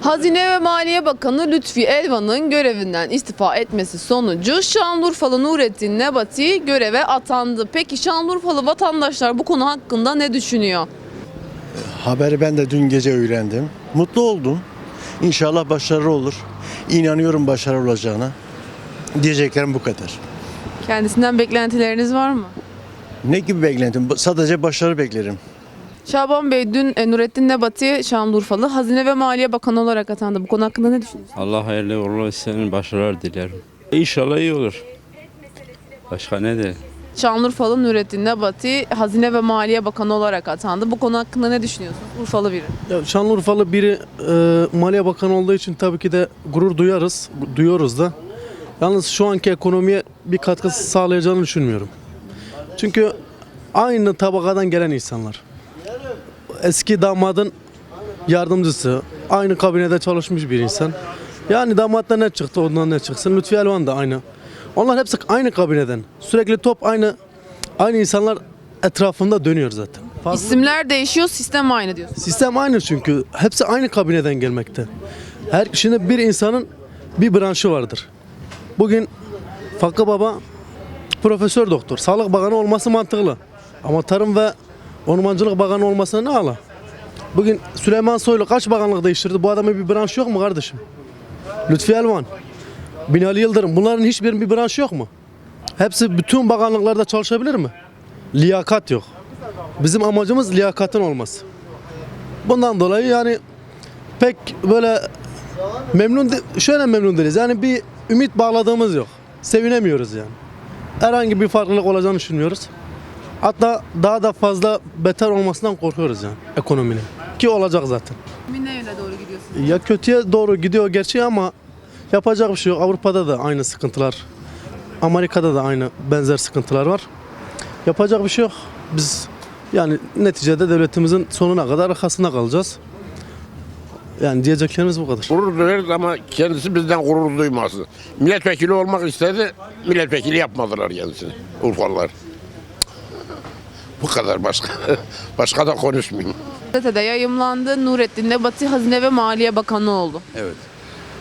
Hazine ve Maliye Bakanı Lütfi Elvan'ın görevinden istifa etmesi sonucu Şanlıurfalı Nurettin Nebati göreve atandı. Peki Şanlıurfalı vatandaşlar bu konu hakkında ne düşünüyor? Haberi ben de dün gece öğrendim. Mutlu oldum. İnşallah başarılı olur. İnanıyorum başarılı olacağına. Diyeceklerim bu kadar. Kendisinden beklentileriniz var mı? Ne gibi beklentim? Sadece başarı beklerim. Şaban Bey dün e, Nurettin Nebati Şanlıurfalı Hazine ve Maliye Bakanı olarak atandı. Bu konu hakkında ne düşünüyorsunuz? Allah hayırlı uğurlu olsun, başarılar dilerim. İnşallah iyi olur. Başka ne de? Şanlıurfalı Nurettin Nebati Hazine ve Maliye Bakanı olarak atandı. Bu konu hakkında ne düşünüyorsunuz? Urfalı biri. Ya Şanlıurfalı biri e, Maliye Bakanı olduğu için tabii ki de gurur duyarız, duyuyoruz da. Yalnız şu anki ekonomiye bir katkısı sağlayacağını düşünmüyorum. Çünkü aynı tabakadan gelen insanlar. Eski damadın yardımcısı, aynı kabinede çalışmış bir insan. Yani damatta ne çıktı ondan ne çıksın. Lütfi Elvan da aynı. Onlar hepsi aynı kabineden. Sürekli top aynı aynı insanlar etrafında dönüyor zaten. Fazla- İsimler değişiyor, sistem aynı diyorsunuz. Sistem aynı çünkü. Hepsi aynı kabineden gelmekte. Her şimdi bir insanın bir branşı vardır. Bugün Fakı Baba profesör doktor. Sağlık Bakanı olması mantıklı. Ama Tarım ve Ormancılık Bakanı olmasına ne ala? Bugün Süleyman Soylu kaç bakanlık değiştirdi? Bu adamın bir branşı yok mu kardeşim? Lütfi Elvan, Binali Yıldırım bunların hiçbirinin bir branşı yok mu? Hepsi bütün bakanlıklarda çalışabilir mi? Liyakat yok. Bizim amacımız liyakatın olması. Bundan dolayı yani pek böyle memnun de- şöyle memnun değiliz. Yani bir ümit bağladığımız yok. Sevinemiyoruz yani. Herhangi bir farklılık olacağını düşünmüyoruz. Hatta daha da fazla beter olmasından korkuyoruz yani ekonominin. Ki olacak zaten. Ne yöne doğru gidiyorsunuz? Ya kötüye doğru gidiyor gerçi ama yapacak bir şey yok. Avrupa'da da aynı sıkıntılar. Amerika'da da aynı benzer sıkıntılar var. Yapacak bir şey yok. Biz yani neticede devletimizin sonuna kadar arkasında kalacağız. Yani diyeceklerimiz bu kadar. Gurur duyarız ama kendisi bizden gurur duymasın. Milletvekili olmak istedi, milletvekili yapmadılar kendisini Urfalılar. Bu kadar başka. Başka da konuşmayayım. Gazetede yayımlandı. Nurettin Nebati Hazine ve Maliye Bakanı oldu. Evet.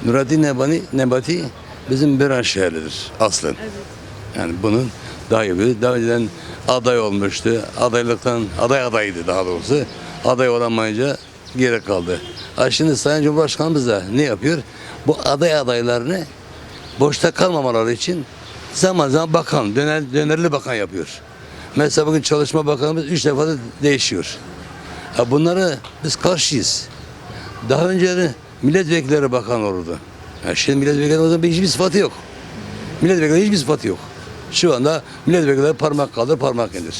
Nurattin Nebati, Nebati bizim bir şehridir aslen. Yani bunun daha iyi daha önceden aday olmuştu. Adaylıktan aday adaydı daha doğrusu. Aday olamayınca geri kaldı. Ha şimdi Sayın Cumhurbaşkanımız da ne yapıyor? Bu aday adaylarını boşta kalmamaları için zaman zaman bakan, döner, dönerli bakan yapıyor. Mesela bugün Çalışma Bakanımız üç defa da değişiyor. Ha bunlara biz karşıyız. Daha önce milletvekilleri bakan olurdu. Ya şimdi milletvekili o zaman hiçbir sıfatı yok. Milletvekili hiçbir sıfatı yok. Şu anda milletvekilleri parmak kaldır parmak indir.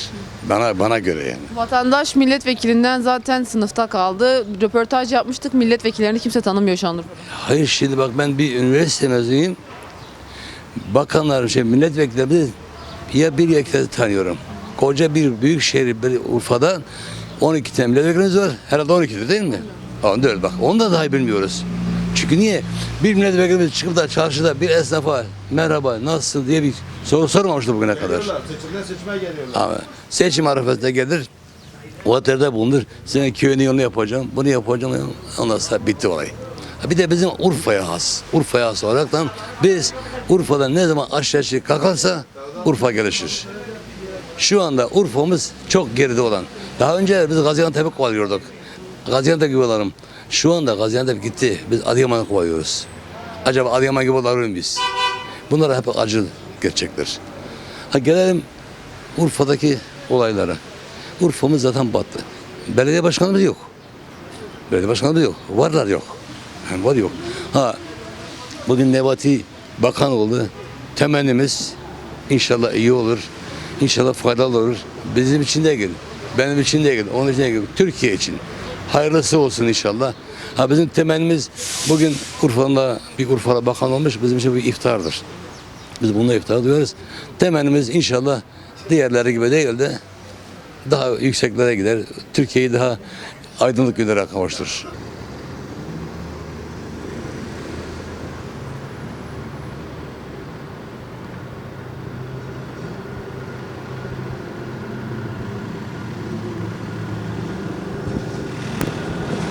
Bana bana göre yani. Vatandaş milletvekilinden zaten sınıfta kaldı. Röportaj yapmıştık. Milletvekillerini kimse tanımıyor Şanlıurfa'da. Hayır şimdi bak ben bir üniversite mezunuyum. Bakanlar şey milletvekilleri ya bir yekleri tanıyorum. Koca bir büyük şehir bir Urfa'da 12 tane milletvekilimiz var. Herhalde 12'dir değil mi? Onda öyle bak. Onu da dahi bilmiyoruz. Çünkü niye? Bir milletvekilimiz çıkıp da çarşıda bir esnafa merhaba nasılsın diye bir soru sormamıştı bugüne kadar. Ama seçim arifesinde gelir otelde bulunur. Senin köyünü yolunu yapacağım, bunu yapacağım. Ondan sonra bitti olay. Bir de bizim Urfa'ya has. Urfa'ya has olaraktan biz Urfa'da ne zaman aşağı kalkarsa Urfa gelişir. Şu anda Urfa'mız çok geride olan. Daha önce biz Gaziantep'i kovalıyorduk. Gaziantep gibi olalım. Şu anda Gaziantep gitti. Biz Adıyaman'ı kovalıyoruz. Acaba Adıyaman gibi olalım biz? Bunlar hep acı gerçekler. Ha gelelim Urfa'daki olaylara. Urfa'mız zaten battı. Belediye başkanımız yok. Belediye başkanımız yok. Varlar yok. Yani var yok. Ha bugün Nebati bakan oldu. Temennimiz inşallah iyi olur. İnşallah faydalı olur. Bizim için de gel. Benim için de gel. Onun için de gel. Türkiye için. Hayırlısı olsun inşallah. Ha bizim temennimiz bugün Urfa'da bir Urfa'da bakan olmuş. Bizim için bir iftardır. Biz bununla iftar duyuyoruz. Temennimiz inşallah diğerleri gibi değil de daha yükseklere gider. Türkiye'yi daha aydınlık günlere kavuşturur.